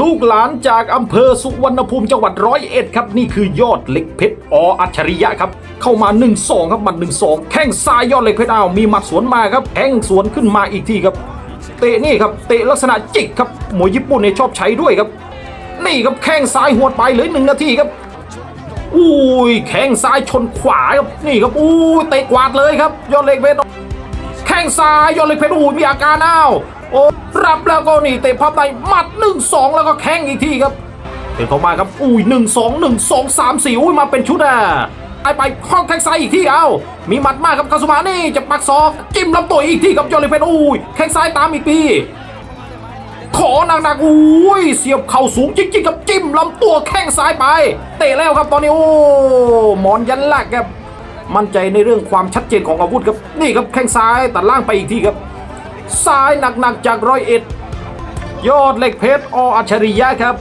ลูกหลานจากอำเภอสุวรรณภูมิจังหวัดร้อยเอ็ดครับ นี่คือยอดเหล็กเพชรออัจฉริยะครับ เข้ามา 1-2 ครับหมัด1-2 แข้งซ้ายยอดเหล็กเพชรอ้าวมีหมัดสวนมาครับแข้งสวนขึ้นมาอีกทีครับ เตะนี่ครับเตะลักษณะจิกครับมวยญี่ปุ่นเนี่ยชอบใช้ด้วยครับ นี่ครับแข้งซ้ายหวดไปเลือหนึ่งนาทีครับอุ้ยแข้งซ้ายชนขวาครับนี่ครับอุ้ยเตะกวาดเลยครับ ยอดเหล็กเพชรแข้งซ้ายยอดเหล็กเพชรโอ้มีอาการอ้าว โอ้รับแล้วก็นี่เตะพับในหมัดหนึ่งสองแล้วก็แข้งอีกทีครับเป็นเข้ามาครับอุ้ยหนึ่งสองหนึ่งสองสามสี่อุ้ยมาเป็นชุดอะไปไปข้องแข้งซ้ายอีกทีเอามีหมัดมากครับคาสุมานี่จะปักศอกจิ้มลำตัวอีกทีครับยอดเหล็กเพชรอุ้ยแข้งซ้ายตามอีกทีขอหนักๆอุ้ยเสียบเข่าสูงจริงๆครับจิ้มลำตัวแข้งซ้ายไป เตะแล้วครับตอนนี้โอ้หมอนยันหลักครับมั่นใจในเรื่องความชัดเจนของอาวุธครับนี่ครับแข้งซ้ายตัดล่างไปอีกทีครับ ซ้ายหนักๆจากร้อยเอ็ด ยอดเหล็กเพชรออัจฉริยะครับ